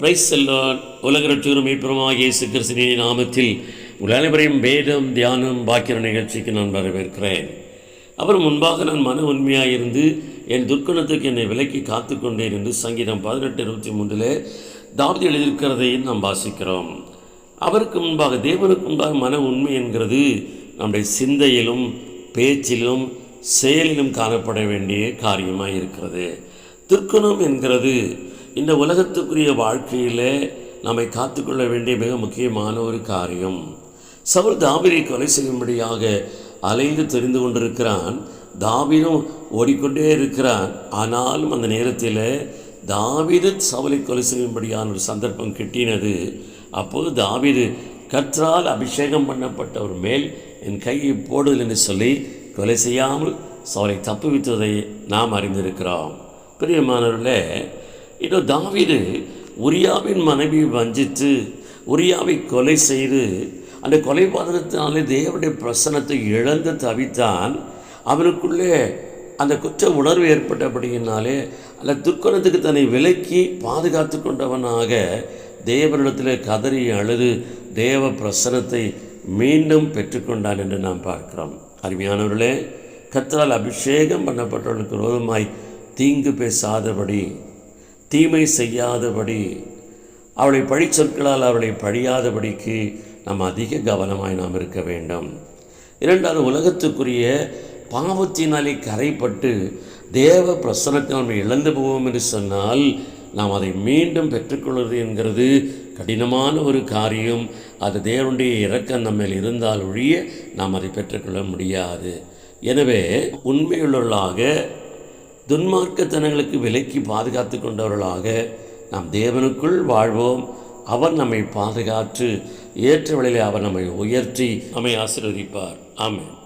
Price செல்வான் உலக ரட்சகரும் மீட்புறமாக இயேசு கிறிஸ்துவின் நாமத்தில் உங்கள் அனைவரையும் வேதம் தியானம் பாக்கிற நிகழ்ச்சிக்கு நான் வரவேற்கிறேன். அப்புறம் முன்பாக நான் மன உண்மையாக இருந்து என் துர்க்குணத்துக்கு என்னை விலக்கி காத்து கொண்டேன் என்று சங்கீதம் பதினெட்டு இருபத்தி மூன்றில் தாவதி எழுதியிருக்கிறதையும் நாம் வாசிக்கிறோம். அவருக்கு முன்பாக தேவனுக்கு முன்பாக மன உண்மை என்கிறது நம்முடைய சிந்தையிலும் பேச்சிலும் செயலிலும் காணப்பட வேண்டிய காரியமாக இருக்கிறது துர்க்குணம் என்கிறது. இந்த உலகத்துக்குரிய வாழ்க்கையில் நம்மை காத்துக்கொள்ள வேண்டிய மிக முக்கியமான ஒரு காரியம். சவுல் தாபிரை கொலை செய்யும்படியாக அலைந்து தெரிந்து கொண்டிருக்கிறான். தாவீதும் ஓடிக்கொண்டே இருக்கிறான். ஆனாலும் அந்த நேரத்தில் தாவிது சவுலை கொலை செய்யும்படியான ஒரு சந்தர்ப்பம் கிட்டினது. அப்போது தாவிது கற்றால் அபிஷேகம் பண்ணப்பட்டவர் மேல் என் கையை போடுதல் என்று சொல்லி கொலை செய்யாமல் சவுலை தப்புவித்ததை நாம் அறிந்திருக்கிறோம். பிரியமானவர்களே இதோ தாவீது உரியாவின் மனைவியை வஞ்சித்து உரியாவை கொலை செய்து அந்த கொலைபாதகத்தினாலே தேவனுடைய பிரசனத்தை இழந்து தவித்தான். அவனுக்குள்ளே அந்த குற்ற உணர்வு ஏற்பட்டபடியினாலே அந்த துக்கணத்துக்கு தன்னை விலக்கி பாதுகாத்து கொண்டவனாக தேவனிடத்தில் கதறி அழுது தேவ பிரசனத்தை மீண்டும் பெற்றுக்கொண்டான் என்று நாம் பார்க்கிறோம். அருமையானவர்களே கத்தரால் அபிஷேகம் பண்ணப்பட்டவர்களுக்கு விரோதமாய் தீங்கு பேசாதபடி தீமை செய்யாதபடி அவளை பழிச்சொற்களால் அவளை பழியாதபடிக்கு நாம் அதிக கவனமாய் நாம் இருக்க வேண்டும். இரண்டாவது உலகத்துக்குரிய பாவத்தினாலே கரைப்பட்டு தேவ பிரசனத்தை நாம் இழந்து போவோம் என்று சொன்னால் நாம் அதை மீண்டும் பெற்றுக்கொள்வது என்கிறது கடினமான ஒரு காரியம். அது தேவனுடைய இரக்கம் நம்ம மேல் இருந்தால் ஒழிய நாம் அதை பெற்றுக்கொள்ள முடியாது. எனவே உண்மையுள்ளவர்களாக துன்மார்க்கத்தனங்களுக்கு விலக்கி பாதுகாத்து கொண்டவர்களாக நாம் தேவனுக்குள் வாழ்வோம். அவர் நம்மை பாதுகாத்து ஏற்ற வழியில் அவர் நம்மை உயர்த்தி நம்மை ஆசீர்வதிப்பார். ஆமென்.